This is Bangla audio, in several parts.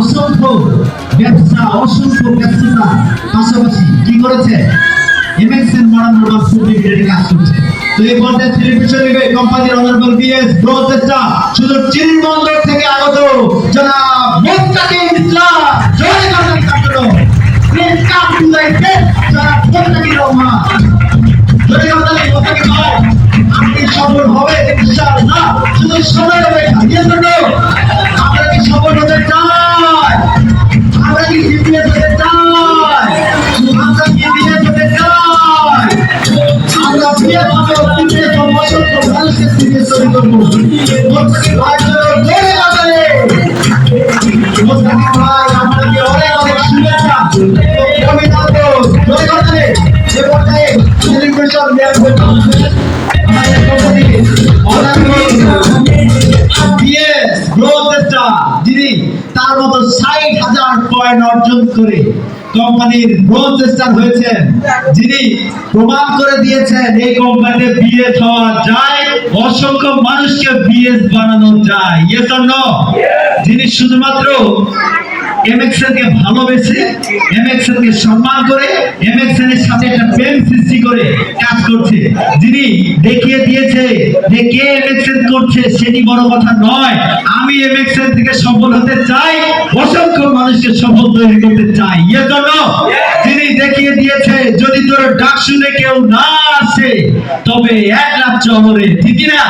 অসংখ্য ব্যবসা অসংখ্য ব্যস্ততা পাশাপাশি কি করেছে এমএক্সএন মডার্ন ফুড লিমিটেড কাজ করছে তো এই পর্যায়ে টেলিভিশন নিবে কোম্পানির অনারেবল বিএস প্রচেষ্টা শুধু চিনবন্দর থেকে আগত জনাব মোস্তাকিম ইসলাম জয় বাংলা ছাত্র প্লিজ কাম টু স্টেজ জনাব মোস্তাকিম রহমান ভাই অনেক অনেক শুভেচ্ছা। যে পর্যায়ে সেলিব্রেশন যিনি তার মতো ষাট হাজার পয়েন্ট অর্জন করে কোম্পানির গ্রোথ স্টার হয়েছেন যিনি প্রমাণ করে দিয়েছেন এই কোম্পানিতে বিএস হওয়া যায় অসংখ্য মানুষকে বিএস বানানো যায়। ইয়েস অর নো যিনি শুধুমাত্র ভালোবেসে সম্মান করে সাথে একটা প্রেম সৃষ্টি করে কাজ করছে। যিনি দেখিয়ে দিয়েছে যে কে এমএক্সএন করছে সেটি বড় কথা নয়। আমি এমএক্সএন থেকে সফল হতে চাই, অসংখ্য মানুষকে সফল তৈরি করতে চাই। এর জন্য যিনি দেখিয়ে দিয়েছে, যদি তোর ডাক শুনে কেউ না আসে, তবে এক লাখ চহরে ঠিক না?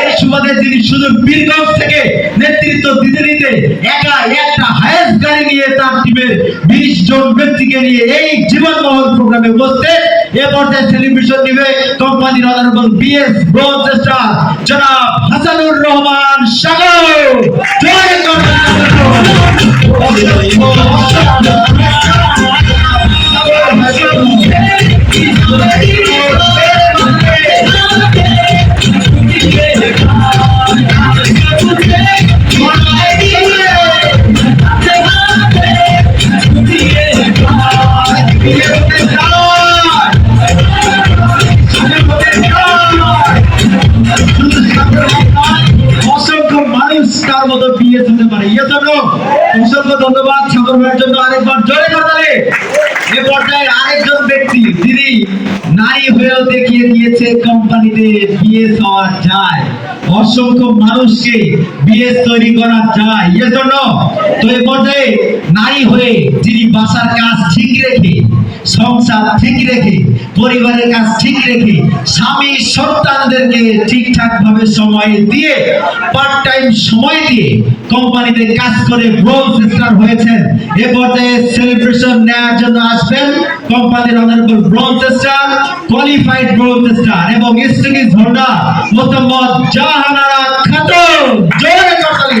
এই সুবাদে যিনি শুধু বীরগঞ্জ থেকে নেতৃত্ব দিতে দিতে একা একটা হায়েস্ট গাড়ি নিয়ে তার টিমের বিশ জন ব্যক্তিকে নিয়ে এই জীবন মহল প্রোগ্রামে বসতে এ পর্যায়ে টেলিভিশন নিবে কোম্পানির অনারেবল বিএস ব্রোঞ্জ স্টার জনাব হাসানুর রহমান সাগর জয় অসংখ্য ধন্যবাদ ভাইয়ের জন্য আরেকবার জয় করতালে এ পর্যায়ে আরেকজন নারী দেখিয়ে দিয়েছে কোম্পানিতে বিয়ে হওয়া যায়। অসংখ্য মানুষকে বিয়ে তৈরি করা যায়। জন্য তো এ পর্যায়ে নারী হয়ে যিনি বাসার কাজ ঠিক রেখে, সংসার ঠিক রেখে, পরিবারের কাজ ঠিক রেখে, স্বামী সন্তানদেরকে ঠিকঠাক ভাবে সময় দিয়ে পার্ট টাইম সময় দিয়ে কোম্পানিতে কাজ করে ব্রোঞ্জ স্টার হয়েছেন। এ পর্যায়ে সেলিব্রেশন নেওয়ার জন্য আসবেন। কোম্পানির honourable bronze star qualified star এবং স্টিকিজ হোল্ডার মোহাম্মদ জাহানারা খাতুন। জোরে করতালি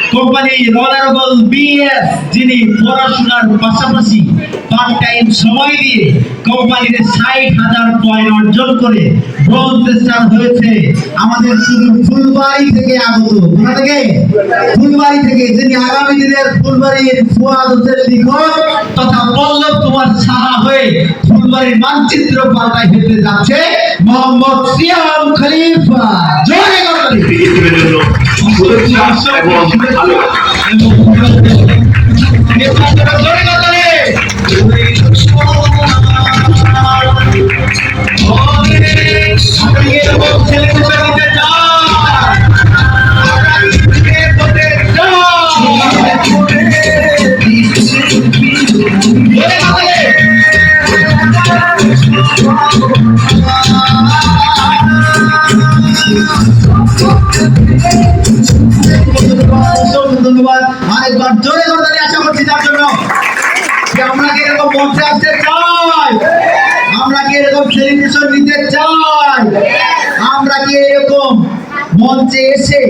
কোম্পানি অনারেবল বিএস যিনি পড়াশোনার পাশাপাশি পার্ট টাইম সময় দিয়ে কোম্পানিতে ষাট হাজার পয়েন্ট অর্জন করে ব্রোঞ্জ হয়েছে। আমাদের শুধু ফুলবাড়ি থেকে আগত, কোথা থেকে? ফুলবাড়ি থেকে, যিনি আগামী দিনের ফুলবাড়ির ফুয়াদ হোসেন তথা পল্লব কুমার সাহা হয়ে ফুলবাড়ির মানচিত্র পাল্টায় হেঁটে যাচ্ছে, মোহাম্মদ সিয়াম খলিফা। জয় শুভেচ্ছা এবং ভালোবাসা মঞ্চে এসে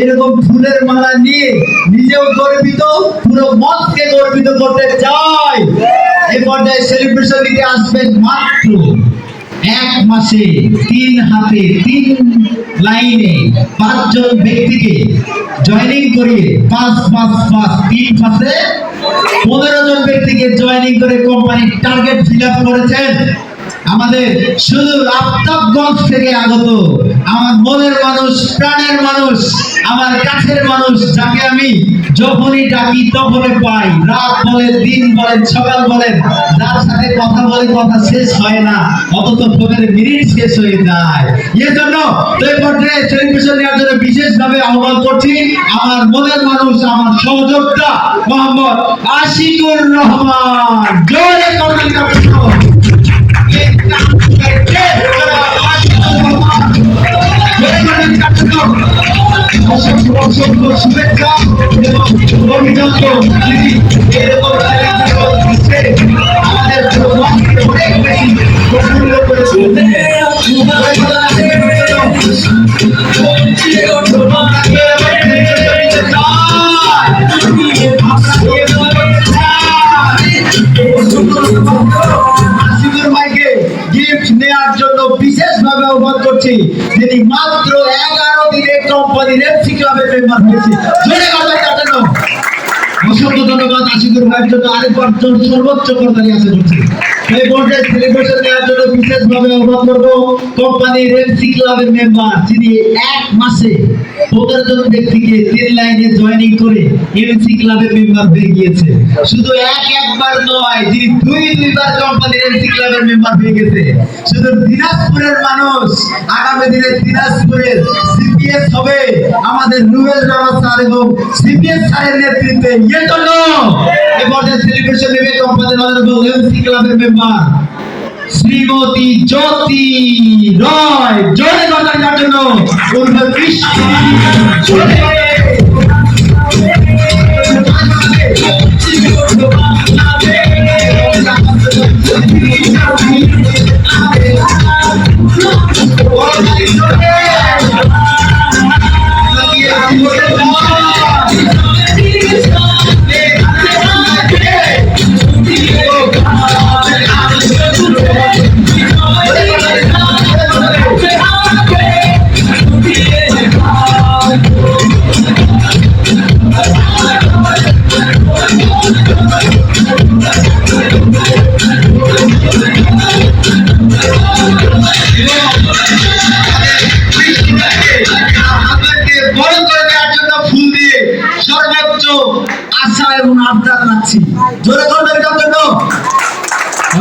এরকম ফুলের মালা নিয়ে নিজেও গর্বিত, পুরো মঞ্চকে গর্বিত করতে চাই। এই পর্যায়ে সেলিব্রেশন নিতে আসবেন মাত্র এক মাসে তিন হাতে, তিন লাইনে পাঁচজন ব্যক্তিকে জয়েনিং করিয়ে পাঁচ পাঁচ পাঁচ, তিন মাসে পনেরো জন ব্যক্তিকে জয়েনিং করে কোম্পানির টার্গেট ফিল করেছেন। আমাদের শুধু আফতাবগঞ্জ থেকে আগত আমার মনের মানুষ, প্রাণের মানুষ, আমার কাছের মানুষ যাকে আমি যখনই ডাকি তখনই পাই। রাত বলেন, দিন বলেন, সকাল বলেন, যার সাথে কথা বলে কথা শেষ হয় না, অথচ ফোনের মিনিট শেষ হয়ে যায়। এর জন্য এই পর্যায়ে সেলিব্রেশন নেওয়ার জন্য বিশেষভাবে আহ্বান করছি, আমার মনের মানুষ, আমার সহযোগিতা মোহাম্মদ আশিকুর রহমান। জোরে অসংখ্য শুভেচ্ছা এবং অভিনন্দন যিনি এরকম আমাদের অনেক বেশি প্রফুল্ল করে শুধু এক একবার নয় দুই দুইবার মেম্বার হয়ে গেছে। শুধু দিনাজপুরের মানুষ আগামী দিনে সিপিএস হবে, আমাদের নুবেল রানা স্যার এবং সিপিএস স্যারের নেতৃত্বে ইয়ে জন্য এই সেলিব্রেশন নেবে কম্পাদের এমসি ক্লাবের মেম্বার শ্রীমতী জ্যোতি রয়। জয় বাংলার জন্য পূর্ব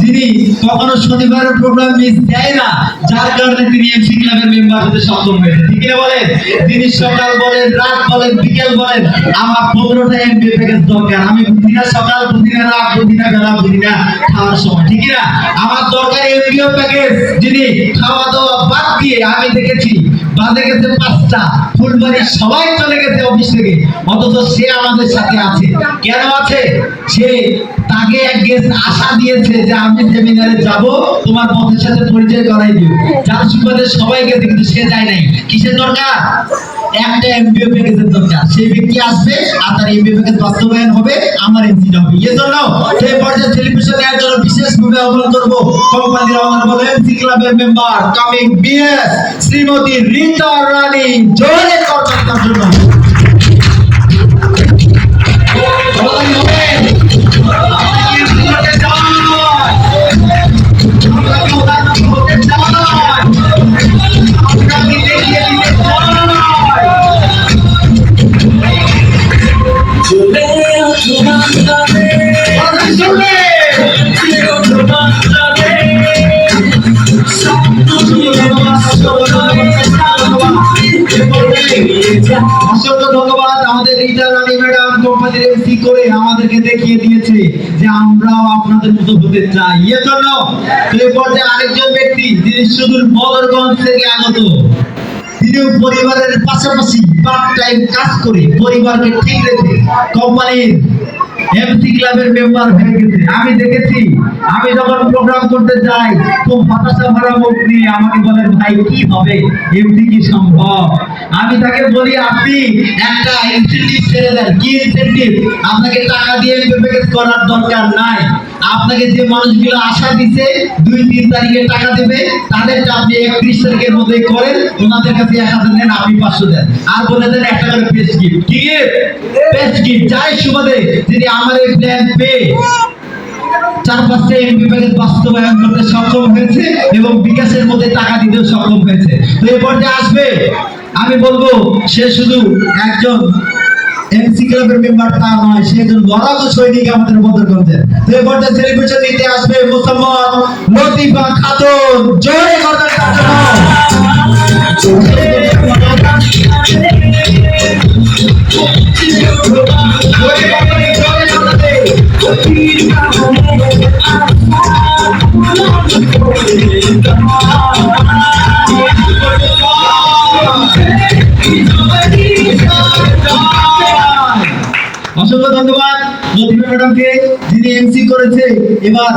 যিনি কখনো শনিবারের প্রোগ্রাম মিস দেয় না, যার কারণে তিনি এমসি ক্লাবের মেম্বার হতে সক্ষম হয়েছে। ঠিক না বলেন? তিনি সকাল বলেন, রাত বলেন, বিকেল বলেন, আমার পনেরোটা এমবি প্যাকেজ দরকার। আমি বুঝি সকাল, বুঝি রাত, বুঝি বেলা, বুঝি খাওয়ার সময়। ঠিক না আমার দরকার এমবিও প্যাকেজ যিনি খাওয়া দাওয়া বাদ দিয়ে আমি দেখেছি বাজে গেছে পাঁচটা। ফুলবাড়ি সবাই চলে গেছে অফিস থেকে। অথচ সে আমাদের সাথে আছে। কেন আছে? সে তাকে এক গেস্ট আশা দিয়েছে যে আমি সেমিনারে যাব, তোমার পথের সাথে পরিচয় করাই যার সুবাদে কিন্তু সে যায় নাই। কিসের দরকার? একটা এমবিও প্যাকেজের দরকার। সেই ব্যক্তি আসবে আর তার এমবিও প্যাকেজ বাস্তবায়ন হবে, আমার হবে। এর জন্য সেই পর্যায়ে সেলিব্রেশন দেওয়ার জন্য আহ্বান করব। এমসি ক্লাবের member coming BS Srimati Rita Rani তার জন্য। হতে চাই এর জন্য এই পর্যায়ে আরেকজন ব্যক্তি যিনি সুদূর বদরগঞ্জ থেকে আগত তিনিও পরিবারের পাশাপাশি পার্ট টাইম কাজ করে পরিবারকে ঠিক রেখে কোম্পানির এমসি ক্লাবের মেম্বার হয়ে গেছে। আমি দেখেছি, আমি যখন প্রোগ্রাম করতে যাই, খুব হতাশা ভরা মুখ নিয়ে আমাকে বলেন ভাই, কি হবে? এমসি কি সম্ভব? আমি তাকে বলি, আপনি একটা ইনসেন্টিভ ছেড়ে দেন। কি ইনসেন্টিভ আপনাকে টাকা দিয়ে করার দরকার নাই। আপনাকে যে মানুষগুলো আশা দিছে, দুই, তিন তারিখে টাকা দেবে তাদেরটা আপনি একত্রিশ তারিখের মধ্যে করেন, ওনাদের কাছে এক হাজার নেন, আপনি পাঁচশো দেন। আর বলে দেন, একটা করে পেস গিফট কি পেস গিফট যাই সুবাদে যদি আমার এই প্ল্যান পেয়ে চার পাঁচটা এমপি প্যাকেজ বাস্তবায়ন করতে সক্ষম হয়েছে এবং বিকাশের মধ্যে টাকা দিতেও সক্ষম হয়েছে। তো এ পর্যায়ে আসবে, আমি বলব, সে শুধু একজন এমসি ক্লাবের মেম্বার তা নয় সে একজন লড়াকু সৈনিক আমাদের বদরগঞ্জের তো এ পর্যায়ে সেলিব্রেশন নিতে আসবে মোসাম্মদ লতিফা খাতুন। জয় করবেন তার জন্য অসংখ্য ধন্যবাদ। লতিফা ম্যাডামকে যিনি এমসি করেছে, এবার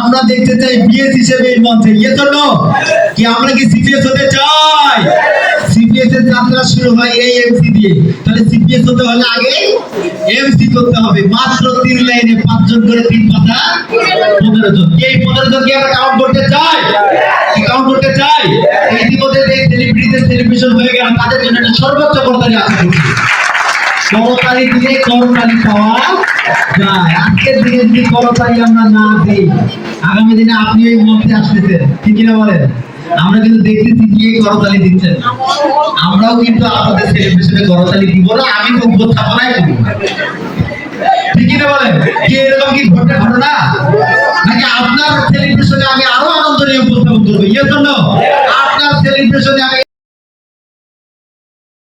আমরা দেখতে চাই বিএস হিসেবে এই মঞ্চে। ইয়ে তো কি আমরা কি সিপিএস হতে চাই? সিপিএস এর যাত্রা শুরু হয় এই এমসি দিয়ে। তাহলে সিপিএস হতে হলে আগে এমসি করতে হবে। মাত্র তিন লাইনে পাঁচজন করে তিন পাতা, পনেরো জন। এই পনেরো জন আমরা কাউন্ট করতে চাই? কি কাউন্ট করতে চাই? ইতিমধ্যে সেলিব্রিটিদের সেলিব্রেশন হয়ে গেল, তাদের জন্য একটা সর্বোচ্চ আশা করছি করতালি দিলে করতালি পাওয়া যায়। আজকের দিনে যদি করতালি আমরা না দিই, আগামী দিনে আপনি এই মঞ্চে আসতেছেন। ঠিক কিনা বলেন? আমরা কিন্তু দেখতেছি গিয়ে করতালি দিচ্ছেন। আমরাও কিন্তু আপনাদের সেলিব্রেশনে করতালি দিব না, আমি তো উপস্থাপনাই করব ঠিক কিনা বলেন? কি এরকম কি ঘটে ঘটনা? নাকি আপনার সেলিব্রেশনে আমি আরও আনন্দ নিয়ে উপস্থাপন করব? ইয়ে জন্য? আপনার সেলিব্রেশনে আমি